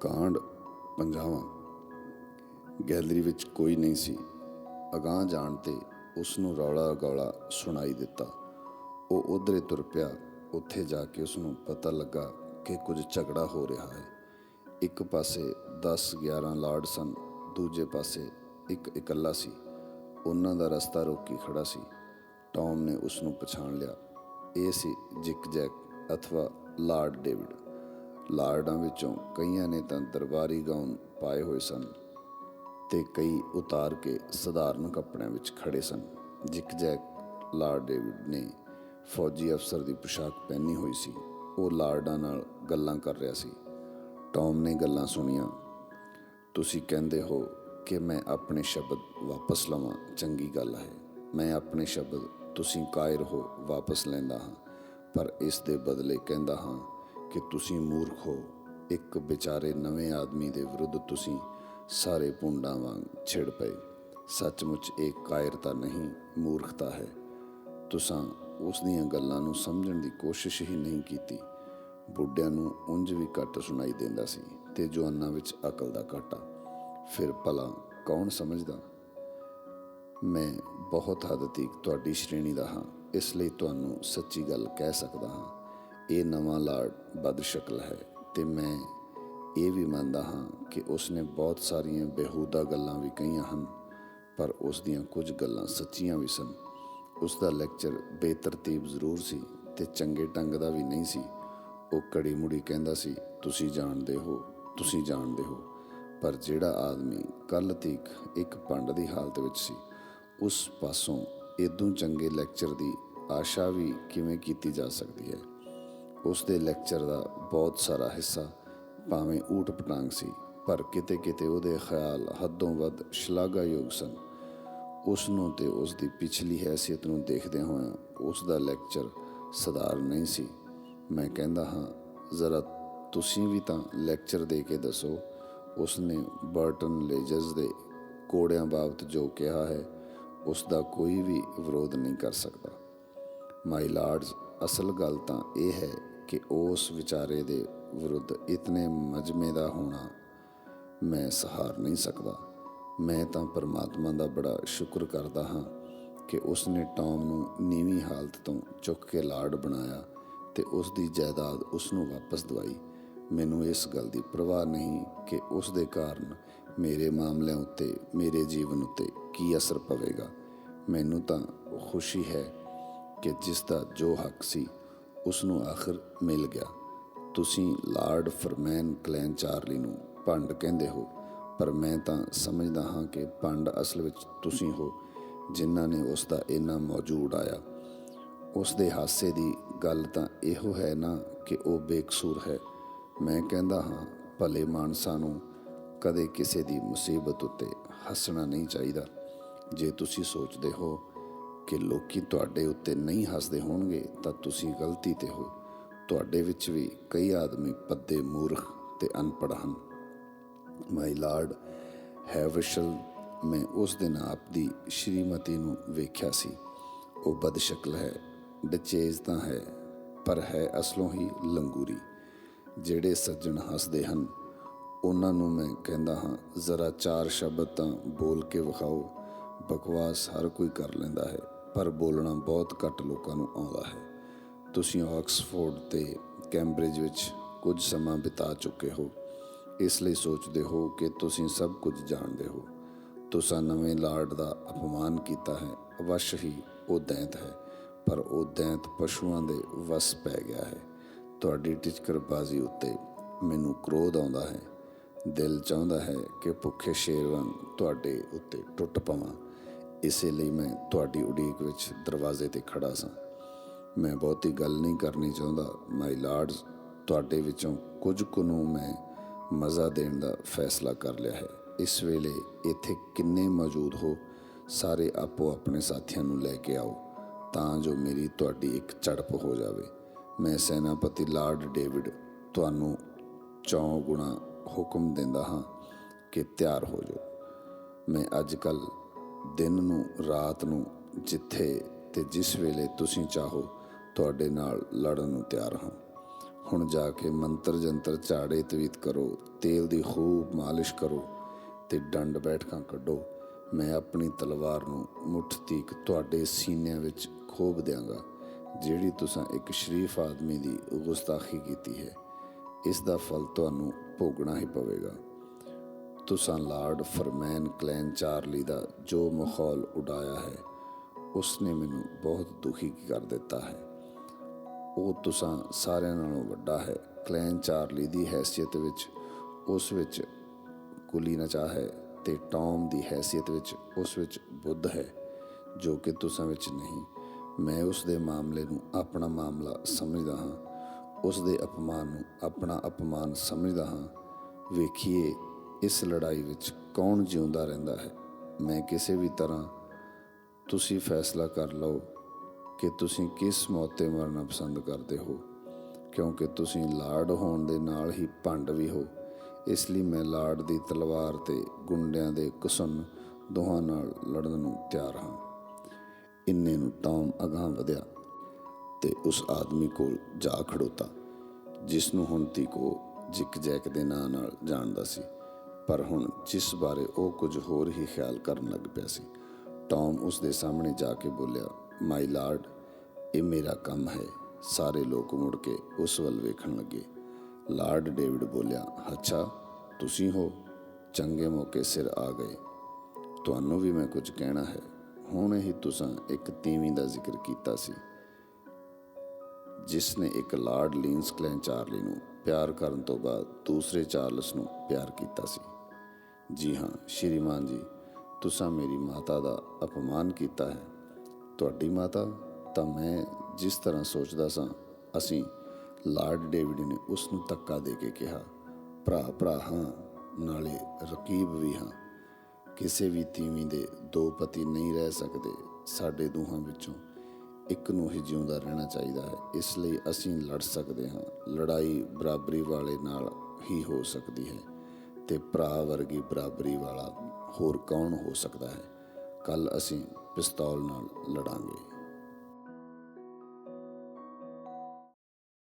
ਕਾਂਡ ਪੰਜਾਵਾਂ। ਗੈਲਰੀ ਵਿੱਚ ਕੋਈ ਨਹੀਂ ਸੀ। ਅਗਾਂਹ ਜਾਣ ਤੇ ਉਸ ਨੂੰ ਰੌਲਾ ਗੌਲਾ ਸੁਣਾਈ ਦਿੱਤਾ। ਉਹ ਉਧਰੇ ਤੁਰ ਪਿਆ। ਉੱਥੇ ਜਾ ਕੇ ਉਸ ਨੂੰ ਪਤਾ ਲੱਗਾ ਕਿ ਕੁਝ ਝਗੜਾ ਹੋ ਰਿਹਾ ਹੈ। ਇੱਕ ਪਾਸੇ 10 11 ਲਾਰਡ ਸਨ, ਦੂਜੇ ਪਾਸੇ ਇੱਕ ਇਕੱਲਾ ਸੀ। ਉਹਨਾਂ ਦਾ ਰਸਤਾ ਰੋਕੀ ਖੜਾ ਸੀ। ਟੌਮ ਨੇ ਉਸ ਨੂੰ ਪਛਾਣ ਲਿਆ। ਇਹ ਸੀ ਜਿਕ ਜੈਕ ਅਥਵਾ ਲਾਰਡ ਡੇਵਿਡ। ਲਾਰਡਾਂ ਵਿੱਚੋਂ ਕਈਆਂ ਨੇ ਤਾਂ ਦਰਬਾਰੀ ਗਾਊਨ ਪਾਏ ਹੋਏ ਸਨ ਤੇ ਕਈ ਉਤਾਰ ਕੇ ਸਧਾਰਨ ਕੱਪੜਿਆਂ ਵਿੱਚ ਖੜੇ ਸਨ। ਜਿਕ ਜੈਕ ਲਾਰਡ ਡੇਵਿਡ ਨੇ ਫੌਜੀ ਅਫਸਰ ਦੀ ਪੋਸ਼ਾਕ ਪਹਿਨੀ ਹੋਈ ਸੀ। ਉਹ ਲਾਰਡਾਂ ਨਾਲ ਗੱਲਾਂ ਕਰ ਰਿਹਾ ਸੀ। ਟੌਮ ਨੇ ਗੱਲਾਂ ਸੁਣੀਆਂ। ਤੁਸੀਂ ਕਹਿੰਦੇ ਹੋ ਕਿ ਮੈਂ ਆਪਣੇ ਸ਼ਬਦ ਵਾਪਸ ਲਵਾਂ, ਚੰਗੀ ਗੱਲ ਹੈ। ਮੈਂ ਆਪਣੇ ਸ਼ਬਦ ਤੁਸੀਂ ਕਾਇਰ ਹੋ ਵਾਪਸ ਲੈਂਦਾ ਹਾਂ, ਪਰ ਇਸ ਦੇ ਬਦਲੇ ਕਹਿੰਦਾ ਹਾਂ ਕਿ ਤੁਸੀਂ ਮੂਰਖ ਹੋ। ਇੱਕ ਵਿਚਾਰੇ ਨਵੇਂ ਆਦਮੀ ਦੇ ਵਿਰੁੱਧ ਤੁਸੀਂ ਸਾਰੇ ਪੁੰਡਾਂ ਵਾਂਗ ਛਿੜ ਪਏ। ਸੱਚਮੁੱਚ ਇਹ ਕਾਇਰਤਾ ਨਹੀਂ, ਮੂਰਖਤਾ ਹੈ। ਤੁਸਾਂ ਉਸ ਦੀਆਂ ਗੱਲਾਂ ਨੂੰ ਸਮਝਣ ਦੀ ਕੋਸ਼ਿਸ਼ ਹੀ ਨਹੀਂ ਕੀਤੀ। ਬੁੱਢਿਆਂ ਨੂੰ ਉਂਝ ਵੀ ਘੱਟ ਸੁਣਾਈ ਦਿੰਦਾ ਸੀ ਤੇ ਜਵਾਨਾਂ ਵਿੱਚ ਅਕਲ ਦਾ ਘਾਟਾ। ਫਿਰ ਭਲਾ ਕੌਣ ਸਮਝਦਾ? ਮੈਂ ਬਹੁਤ ਹੱਦ ਤੱਕ ਤੁਹਾਡੀ ਸ਼੍ਰੇਣੀ ਦਾ ਹਾਂ, ਇਸ ਲਈ ਤੁਹਾਨੂੰ ਸੱਚੀ ਗੱਲ ਕਹਿ ਸਕਦਾ ਹਾਂ। ਇਹ ਨਵਾਂ ਲਾਰਡ ਬਦਸ਼ਕਲ ਹੈ ਤੇ ਮੈਂ ਇਹ ਵੀ ਮੰਨਦਾ ਹਾਂ ਕਿ ਉਸ ਨੇ ਬਹੁਤ ਸਾਰੀਆਂ ਬੇਹੂਦਾ ਗੱਲਾਂ ਵੀ ਕਹੀਆਂ ਹਨ, ਪਰ ਉਸ ਦੀਆਂ ਕੁਝ ਗੱਲਾਂ ਸੱਚੀਆਂ ਵੀ ਸਨ। ਉਸ ਦਾ ਲੈਕਚਰ ਬੇਤਰਤੀਬ ਜ਼ਰੂਰ ਸੀ ਤੇ ਚੰਗੇ ਢੰਗ ਦਾ ਵੀ ਨਹੀਂ ਸੀ। ਉਹ ਕੜੀ ਮੁੜੀ ਕਹਿੰਦਾ ਸੀ, ਤੁਸੀਂ ਜਾਣਦੇ ਹੋ, ਤੁਸੀਂ ਜਾਣਦੇ ਹੋ। ਪਰ ਜਿਹੜਾ ਆਦਮੀ ਕੱਲ ਤੀਕ ਇੱਕ ਪੰਡ ਦੀ ਹਾਲਤ ਵਿੱਚ ਸੀ, ਉਸ ਪਾਸੋਂ ਇਦੋਂ ਚੰਗੇ ਲੈਕਚਰ ਦੀ ਆਸ਼ਾ ਵੀ ਕਿਵੇਂ ਕੀਤੀ ਜਾ ਸਕਦੀ ਹੈ? ਉਸ ਦੇ ਲੈਕਚਰ ਦਾ ਬਹੁਤ ਸਾਰਾ ਹਿੱਸਾ ਭਾਵੇਂ ਊਟ ਪਟਾਂਗ ਸੀ, ਪਰ ਕਿਤੇ ਕਿਤੇ ਉਹਦੇ ਖਿਆਲ ਹੱਦੋਂ ਵੱਧ ਸ਼ਲਾਘਾਯੋਗ ਸਨ। ਉਸ ਨੂੰ ਤੇ ਉਸ ਦੀ ਪਿਛਲੀ ਹੈਸੀਅਤ ਨੂੰ ਦੇਖਦੇ ਹੋਇਆ ਉਸ ਦਾ ਲੈਕਚਰ ਸਧਾਰ ਨਹੀਂ ਸੀ। ਮੈਂ ਕਹਿੰਦਾ ਹਾਂ, ਜ਼ਰਾ ਤੁਸੀਂ ਵੀ ਤਾਂ ਲੈਕਚਰ ਦੇ ਕੇ ਦੱਸੋ, ਉਸ ਨੇ ਬਰਟਨ ਲੇਜਰਸ ਦੇ ਕੋੜਿਆਂ ਬਾਬਤ ਜੋ ਕਿਹਾ ਹੈ, ਉਸ ਦਾ ਕੋਈ ਵੀ ਵਿਰੋਧ ਨਹੀਂ ਕਰ ਸਕਦਾ। ਮਾਈ ਲਾਰਡਸ ਅਸਲ ਗੱਲ ਤਾਂ ਇਹ ਹੈ ਕਿ ਉਸ ਵਿਚਾਰੇ ਦੇ ਵਿਰੁੱਧ ਇਤਨੇ ਮਜਮੇ ਦਾ ਹੋਣਾ ਮੈਂ ਸਹਾਰ ਨਹੀਂ ਸਕਦਾ। ਮੈਂ ਤਾਂ ਪਰਮਾਤਮਾ ਦਾ ਬੜਾ ਸ਼ੁਕਰ ਕਰਦਾ ਹਾਂ ਕਿ ਉਸ ਨੇ ਟੌਮ ਨੂੰ ਨੀਵੀਂ ਹਾਲਤ ਤੋਂ ਚੁੱਕ ਕੇ ਲਾਰਡ ਬਣਾਇਆ ਤੇ ਉਸ ਦੀ ਜਾਇਦਾਦ ਉਸ ਨੂੰ ਵਾਪਸ ਦਵਾਈ। ਮੈਨੂੰ ਇਸ ਗੱਲ ਦੀ ਪਰਵਾਹ ਨਹੀਂ ਕਿ ਉਸ ਦੇ ਕਾਰਨ ਮੇਰੇ ਮਾਮਲਿਆਂ ਉੱਤੇ, ਮੇਰੇ ਜੀਵਨ ਉੱਤੇ ਕੀ ਅਸਰ ਪਵੇਗਾ। ਮੈਨੂੰ ਤਾਂ ਖੁਸ਼ੀ ਹੈ ਕਿ ਜਿਸ ਦਾ ਜੋ ਹੱਕ ਸੀ ਉਸ ਨੂੰ ਆਖਰ ਮਿਲ ਗਿਆ। ਤੁਸੀਂ ਲਾਰਡ ਫਰਮੈਨ ਕਲੈਨ ਚਾਰਲੀ ਨੂੰ ਭੰਡ ਕਹਿੰਦੇ ਹੋ, ਪਰ ਮੈਂ ਤਾਂ ਸਮਝਦਾ ਹਾਂ ਕਿ ਭੰਡ ਅਸਲ ਵਿੱਚ ਤੁਸੀਂ ਹੋ, ਜਿਨ੍ਹਾਂ ਨੇ ਉਸ ਦਾ ਇੰਨਾ ਮੌਜੂਦ ਆਇਆ। ਉਸ ਦੇ ਹਾਸੇ ਦੀ ਗੱਲ ਤਾਂ ਇਹੋ ਹੈ ਨਾ ਕਿ ਉਹ ਬੇਕਸੂਰ ਹੈ। ਮੈਂ ਕਹਿੰਦਾ ਹਾਂ, ਭਲੇ ਮਾਨਸਾਂ ਨੂੰ ਕਦੇ ਕਿਸੇ ਦੀ ਮੁਸੀਬਤ ਉੱਤੇ ਹੱਸਣਾ ਨਹੀਂ ਚਾਹੀਦਾ। ਜੇ ਤੁਸੀਂ ਸੋਚਦੇ ਹੋ ਕਿ ਲੋਕੀ ਤੁਹਾਡੇ ਉੱਤੇ ਨਹੀਂ ਹੱਸਦੇ ਹੋਣਗੇ, ਤਾਂ ਤੁਸੀਂ ਗਲਤੀ ਤੇ ਹੋ। ਤੁਹਾਡੇ ਵਿੱਚ ਵੀ ਕਈ ਆਦਮੀ ਪੱਦੇ ਮੂਰਖ ਤੇ ਅਨਪੜ੍ਹ ਹਨ। ਮਾਈ ਲਾਰਡ ਹੈਵਿਸ਼ਲ ਮੈਂ ਉਸ ਦਿਨ ਆਪ ਦੀ ਸ਼੍ਰੀਮਤੀ ਨੂੰ ਵੇਖਿਆ ਸੀ। ਉਹ ਬਦਸ਼ਕਲ ਹੈ, ਡਚੇਜ਼ ਤਾਂ ਹੈ, ਪਰ ਹੈ ਅਸਲੋਂ ਹੀ ਲੰਗੂਰੀ। ਜਿਹੜੇ ਸੱਜਣ ਹੱਸਦੇ ਹਨ, ਉਹਨਾਂ ਨੂੰ ਮੈਂ ਕਹਿੰਦਾ ਹਾਂ, ਜ਼ਰਾ ਚਾਰ ਸ਼ਬਦ ਤਾਂ ਬੋਲ ਕੇ ਵਿਖਾਓ, ਬਕਵਾਸ ਹਰ ਕੋਈ ਕਰ ਲੈਂਦਾ ਹੈ। ਪਰ ਬੋਲਣਾ ਬਹੁਤ ਘੱਟ ਲੋਕਾਂ ਨੂੰ ਆਉਂਦਾ ਹੈ। ਤੁਸੀਂ ਆਕਸਫੋਰਡ ਤੇ ਕੈਂਬਰਿਜ ਵਿੱਚ ਕੁਝ ਸਮਾਂ ਬਿਤਾ ਚੁੱਕੇ ਹੋ। ਇਸ ਲਈ ਸੋਚਦੇ ਹੋ ਕਿ ਤੁਸੀਂ ਸਭ ਕੁਝ ਜਾਣਦੇ ਹੋ। ਤੁਸੀਂ ਨਵੇਂ ਲਾਰਡ ਦਾ ਅਪਮਾਨ ਕੀਤਾ ਹੈ। ਅਵਸ਼ ਹੀ ਉਹ ਦੈਂਤ ਹੈ, ਪਰ ਉਹ ਦੈਂਤ ਪਸ਼ੂਆਂ ਦੇ ਵਸ ਪੈ ਗਿਆ ਹੈ। ਤੁਹਾਡੀ ਟਿਚਕਰਬਾਜ਼ੀ ਉੱਤੇ ਮੈਨੂੰ ਕ੍ਰੋਧ ਆਉਂਦਾ ਹੈ। ਦਿਲ ਚਾਹੁੰਦਾ ਹੈ ਕਿ ਭੁੱਖੇ ਸ਼ੇਰ ਵਾਂਗ ਤੁਹਾਡੇ ਉੱਤੇ ਟੁੱਟ ਪਵਾਂ। ਇਸੇ ਲਈ ਮੈਂ ਤੁਹਾਡੀ ਉਡੀਕ ਵਿੱਚ ਦਰਵਾਜ਼ੇ ਤੇ ਖੜਾ ਸਾਂ। ਮੈਂ ਬਹੁਤੀ ਗੱਲ ਨਹੀਂ ਕਰਨੀ ਚਾਹੁੰਦਾ। ਮਾਈ ਲਾਰਡਸ ਤੁਹਾਡੇ ਵਿੱਚੋਂ ਕੁਝ ਕੁ ਨੂੰ ਮੈਂ ਮਜ਼ਾ ਦੇਣ ਦਾ ਫੈਸਲਾ ਕਰ ਲਿਆ ਹੈ। ਇਸ ਵੇਲੇ ਇੱਥੇ ਕਿੰਨੇ ਮੌਜੂਦ ਹੋ, ਸਾਰੇ ਆਪੋ ਆਪਣੇ ਸਾਥੀਆਂ ਨੂੰ ਲੈ ਕੇ ਆਓ, ਤਾਂ ਜੋ ਮੇਰੀ ਤੁਹਾਡੀ ਇੱਕ ਝੜਪ ਹੋ ਜਾਵੇ। ਮੈਂ ਸੈਨਾਪਤੀ ਲਾਰਡ ਡੇਵਿਡ ਤੁਹਾਨੂੰ ਚੌਂ ਗੁਣਾ ਹੁਕਮ ਦਿੰਦਾ ਹਾਂ ਕਿ ਤਿਆਰ ਹੋ ਜਾਓ। ਮੈਂ ਅੱਜ ਕੱਲ੍ਹ ਦਿਨ ਨੂੰ, ਰਾਤ ਨੂੰ, ਜਿੱਥੇ ਤੇ ਜਿਸ ਵੇਲੇ ਤੁਸੀਂ ਚਾਹੋ, ਤੁਹਾਡੇ ਨਾਲ ਲੜਨ ਨੂੰ ਤਿਆਰ ਹਾਂ। ਹੁਣ ਜਾ ਕੇ ਮੰਤਰ ਜੰਤਰ ਝਾੜੇ ਤਵੀਤ ਕਰੋ, ਤੇਲ ਦੀ ਖੂਬ ਮਾਲਿਸ਼ ਕਰੋ ਤੇ ਡੰਡ ਬੈਠਕਾਂ ਕੱਢੋ। ਮੈਂ ਆਪਣੀ ਤਲਵਾਰ ਨੂੰ ਮੁੱਠ ਤੀਕ ਤੁਹਾਡੇ ਸੀਨਿਆਂ ਵਿੱਚ ਖੋਬ ਦਿਆਂਗਾ, ਜਿਹੜੀ ਤੁਸੀਂ ਇੱਕ ਸ਼ਰੀਫ ਆਦਮੀ ਦੀ ਗੁਸਤਾਖੀ ਕੀਤੀ ਹੈ। ਇਸ ਦਾ ਫਲ ਤੁਹਾਨੂੰ ਭੋਗਣਾ ਹੀ ਪਵੇਗਾ। ਤੁਸਾਂ ਲਾਰਡ ਫਰਮੈਨ ਕਲੈਨ ਚਾਰਲੀ ਦਾ ਜੋ ਮਖੌਲ ਉਡਾਇਆ ਹੈ ਉਸ ਨੇ ਮੈਨੂੰ ਬਹੁਤ ਦੁਖੀ ਕਰ ਦਿੱਤਾ ਹੈ। ਉਹ ਤੁਸਾਂ ਸਾਰਿਆਂ ਨਾਲੋਂ ਵੱਡਾ ਹੈ। ਕਲੈਨ ਚਾਰਲੀ ਦੀ ਹੈਸੀਅਤ ਵਿੱਚ ਉਸ ਵਿੱਚ ਕੁਲੀ ਨਚਾ ਹੈ ਤੇ ਟੌਮ ਦੀ ਹੈਸੀਅਤ ਵਿੱਚ ਉਸ ਵਿੱਚ ਬੁੱਧ ਹੈ, ਜੋ ਕਿ ਤੁਸਾਂ ਵਿੱਚ ਨਹੀਂ। ਮੈਂ ਉਸ ਦੇ ਮਾਮਲੇ ਨੂੰ ਆਪਣਾ ਮਾਮਲਾ ਸਮਝਦਾ ਹਾਂ, ਉਸ ਦੇ ਅਪਮਾਨ ਨੂੰ ਆਪਣਾ ਅਪਮਾਨ ਸਮਝਦਾ ਹਾਂ। ਵੇਖੀਏ ਇਸ ਲੜਾਈ ਵਿੱਚ ਕੌਣ ਜਿਉਂਦਾ ਰਹਿੰਦਾ ਹੈ? ਮੈਂ ਕਿਸੇ ਵੀ ਤਰ੍ਹਾਂ ਤੁਸੀਂ ਫੈਸਲਾ ਕਰ ਲਓ ਕਿ ਤੁਸੀਂ ਕਿਸ ਮੌਤ ਤੇ ਮਰਨਾ ਪਸੰਦ ਕਰਦੇ ਹੋ, ਕਿਉਂਕਿ ਤੁਸੀਂ ਲਾਰਡ ਹੋਣ ਦੇ ਨਾਲ ਹੀ ਭੰਡ ਵੀ ਹੋ। ਇਸ ਲਈ ਮੈਂ ਲਾਰਡ ਦੀ ਤਲਵਾਰ ਤੇ ਗੁੰਡਿਆਂ ਦੇ ਕੁਸਨ ਦੋਹਾਂ ਨਾਲ ਲੜਨ ਨੂੰ ਤਿਆਰ ਹਾਂ। ਇੰਨੇ ਨੂੰ ਟੌਮ ਅਗਾਂਹ ਵਧਿਆ ਤੇ ਉਸ ਆਦਮੀ ਕੋਲ ਜਾ ਖੜੋਤਾ, ਜਿਸ ਨੂੰ ਹੁਣ ਤੀਕੋ ਜਿਕ ਜੈਕ ਦੇ ਨਾਂ ਨਾਲ ਜਾਣਦਾ ਸੀ। ਪਰ ਹੁਣ ਜਿਸ ਬਾਰੇ ਉਹ ਕੁਝ ਹੋਰ ਹੀ ਖਿਆਲ ਕਰਨ ਲੱਗ ਪਿਆ ਸੀ, ਟੌਮ ਉਸ ਦੇ ਸਾਹਮਣੇ ਜਾ ਕੇ ਬੋਲਿਆ ਮਾਈ ਲਾਰਡ ਇਹ ਮੇਰਾ ਕੰਮ ਹੈ। ਸਾਰੇ ਲੋਕ ਮੁੜ ਕੇ ਉਸ ਵੱਲ ਵੇਖਣ ਲੱਗੇ। ਲਾਰਡ ਡੇਵਿਡ ਬੋਲਿਆ, ਅੱਛਾ, ਤੁਸੀਂ ਹੋ। ਚੰਗੇ ਮੌਕੇ ਸਿਰ ਆ ਗਏ। ਤੁਹਾਨੂੰ ਵੀ ਮੈਂ ਕੁਝ ਕਹਿਣਾ ਹੈ। ਹੁਣ ਹੀ ਤੁਸੀਂ ਇੱਕ ਤੀਵੀਂ ਦਾ ਜ਼ਿਕਰ ਕੀਤਾ ਸੀ। ਜਿਸ ਨੇ ਇੱਕ ਲਾਰਡ ਲੀਨਸ ਕਲੈਨ ਚਾਰਲੀ ਨੂੰ ਪਿਆਰ ਕਰਨ ਤੋਂ ਬਾਅਦ ਦੂਸਰੇ ਚਾਰਲਸ ਨੂੰ ਪਿਆਰ ਕੀਤਾ ਸੀ। ਜੀ ਹਾਂ, ਸ਼੍ਰੀਮਾਨ ਜੀ, ਤੁਸੀਂ ਮੇਰੀ ਮਾਤਾ ਦਾ ਅਪਮਾਨ ਕੀਤਾ ਹੈ। ਤੁਹਾਡੀ ਮਾਤਾ ਤਾਂ ਮੈਂ ਜਿਸ ਤਰ੍ਹਾਂ ਸੋਚਦਾ ਸਾਂ, ਅਸੀਂ ਲਾਰਡ ਡੇਵਿਡ ਨੇ ਉਸ ਨੂੰ ਧੱਕਾ ਦੇ ਕੇ ਕਿਹਾ, ਭਰਾ ਭਰਾ ਹਾਂ, ਨਾਲੇ ਰਕੀਬ ਵੀ ਹਾਂ। ਕਿਸੇ ਵੀ ਤੀਵੀਂ ਦੇ ਦੋ ਪਤੀ ਨਹੀਂ ਰਹਿ ਸਕਦੇ, ਸਾਡੇ ਦੋਹਾਂ ਵਿੱਚੋਂ ਇੱਕ ਨੂੰ ਹੀ ਜਿਉਂਦਾ ਰਹਿਣਾ ਚਾਹੀਦਾ ਹੈ। ਇਸ ਲਈ ਅਸੀਂ ਲੜ ਸਕਦੇ ਹਾਂ, ਲੜਾਈ ਬਰਾਬਰੀ ਵਾਲੇ ਨਾਲ ਹੀ ਹੋ ਸਕਦੀ ਹੈ। ਤੇ ਭਰਾ ਵਰਗੀ ਬਰਾਬਰੀ ਵਾਲਾ ਹੋਰ ਕੌਣ ਹੋ ਸਕਦਾ ਹੈ? ਕੱਲ ਅਸੀਂ ਪਿਸਤੌਲ ਨਾਲ ਲੜਾਂਗੇ।